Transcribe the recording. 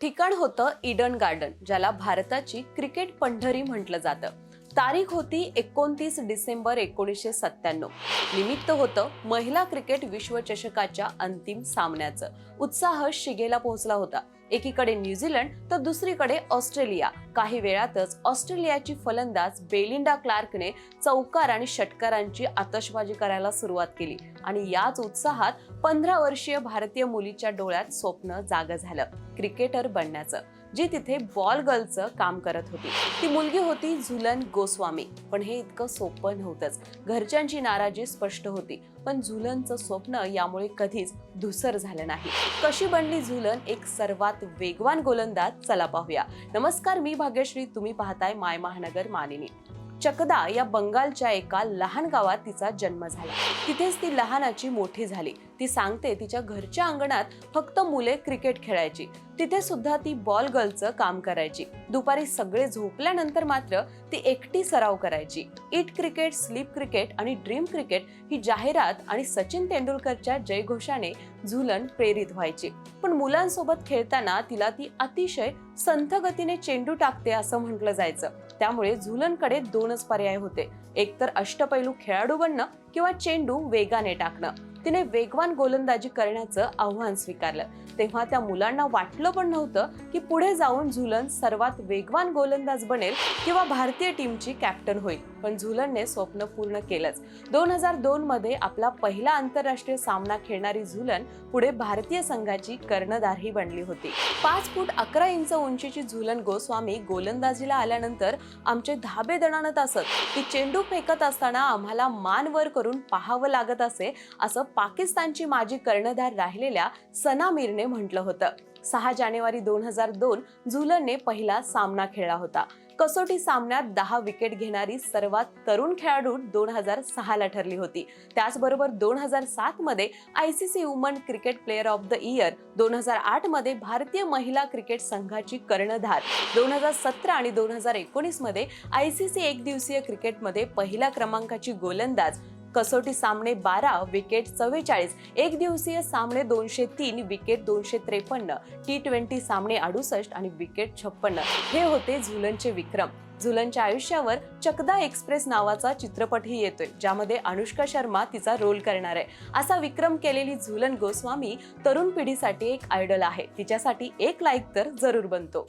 ठिकाण होतं Eden garden ज्याला भारताची क्रिकेट पंढरी म्हटलं जातं. तारीख होती एकोणतीस डिसेंबर एकोणीसशे सत्त्याण्णव. निमित्त होतं महिला क्रिकेट विश्वचषकाच्या अंतिम सामन्याचं. उत्साह शिगेला पोहोचला होता. एकीकडे न्यूझीलंड तर दुसरीकडे ऑस्ट्रेलिया. काही वेळातच ऑस्ट्रेलियाची फलंदाज बेलिंडा क्लार्कने चौकार आणि षटकारांची आतषबाजी करायला सुरुवात केली आणि याच उत्साहात पंधरा वर्षीय भारतीय मुलीच्या डोळ्यात स्वप्न जाग झालं. क्रिकेटर बनण्याचं. जी तिथे बॉल गर्लचं काम करत होती. ती मुलगी होती झुलन गोस्वामी. पण हे इतकं सोपं नव्हतंच. घरच्यांची नाराजी स्पष्ट होती. पण झुलनचं स्वप्न यामुळे कधीच धुसर झालं नाही. कशी बनली झुलन? एक सर्वात वेगवान गोलंदाज? चला पाहूया. नमस्कार मी भाग्यश्री. तुम्ही पाहताय माय महानगर मानिनी. चकदा या बंगालच्या एका लहान गावात तिचा जन्म झाला. तिथेच ती लहानाची मोठी झाली. ती सांगते तिच्या घरच्या अंगणात फक्त मुले क्रिकेट खेळायची. तिथे सुद्धा ती बॉल गर्लचं काम करायची. दुपारी सगळे झोपल्यानंतर मात्र ती एकटी सराव करायची. इट क्रिकेट स्लीप क्रिकेट आणि ड्रीम क्रिकेट ही जाहिरात आणि सचिन तेंडुलकरच्या जयघोषाने झुलन प्रेरित व्हायची. पण मुलांसोबत खेळताना तिला ती अतिशय संथ गतीने चेंडू टाकते असं म्हटलं जायचं. त्यामुळे झुलनकडे दोनच पर्याय होते. एकतर अष्टपैलू खेळाडू बनणं किंवा चेंडू वेगाने टाकणं. तिने वेगवान गोलंदाजी करण्याचं आव्हान स्वीकारलं. तेव्हा त्या मुलांना वाटलं पण नव्हतं की पुढे जाऊन झुलन सर्वात वेगवान गोलंदाज बनेल किंवा भारतीय टीमची कॅप्टन होईल. पण झुलनने स्वप्न पूर्ण केलंच. दोन हजार दोन मध्ये आपला पहिला आंतरराष्ट्रीय सामना खेळणारी झुलन पुढे भारतीय संघाची कर्णधारही बनली होती. पाच फूट अकरा इंच उंचीची झुलन गोस्वामी गोलंदाजीला आल्यानंतर आमचे धाबे दणाणत असत. ती चेंडू फेकत असताना आम्हाला मान वर करून पाहावं लागत असे असं पाकिस्तानची माजी कर्णधार राहिलेल्या सना मीरने म्हटलं होतं. सहा जानेवारी दोन हजार दोन झुलनने पहिला सामना खेळला होता. कसोटी सामन्यात दहा विकेट घेणारी सर्वात तरुण खेळाडू दोन हजार सहाला ठरली होती. त्याचबरोबर दोन हजार सातमध्ये I C C woman cricket player of the year दोन हजार आठमध्ये भारतीय महिला क्रिकेट संघाची कर्णधार दोन हजार सतरा आणि दोन हजार एकोणीसमध्ये आय सी सी एक दिवसीय क्रिकेटमध्ये पहिल्या क्रमांकाची गोलंदाज कसोटी सामने बारा विकेट चव्वेचाळीस. एक दिवसीय सामने दोनशे तीन विकेट दोनशे त्रेपन्न. टी ट्वेंटी सामने अडुसष्ट आणि विकेट छप्पन्न. हे होते झुलनचे विक्रम. झुलनच्या आयुष्यावर चकदा एक्सप्रेस नावाचा चित्रपटही येतोय ज्यामध्ये अनुष्का शर्मा तिचा रोल करणार आहे. असा विक्रम केलेली झुलन गोस्वामी तरुण पिढीसाठी एक आयडल आहे. तिच्यासाठी एक लाईक तर जरूर बनतो.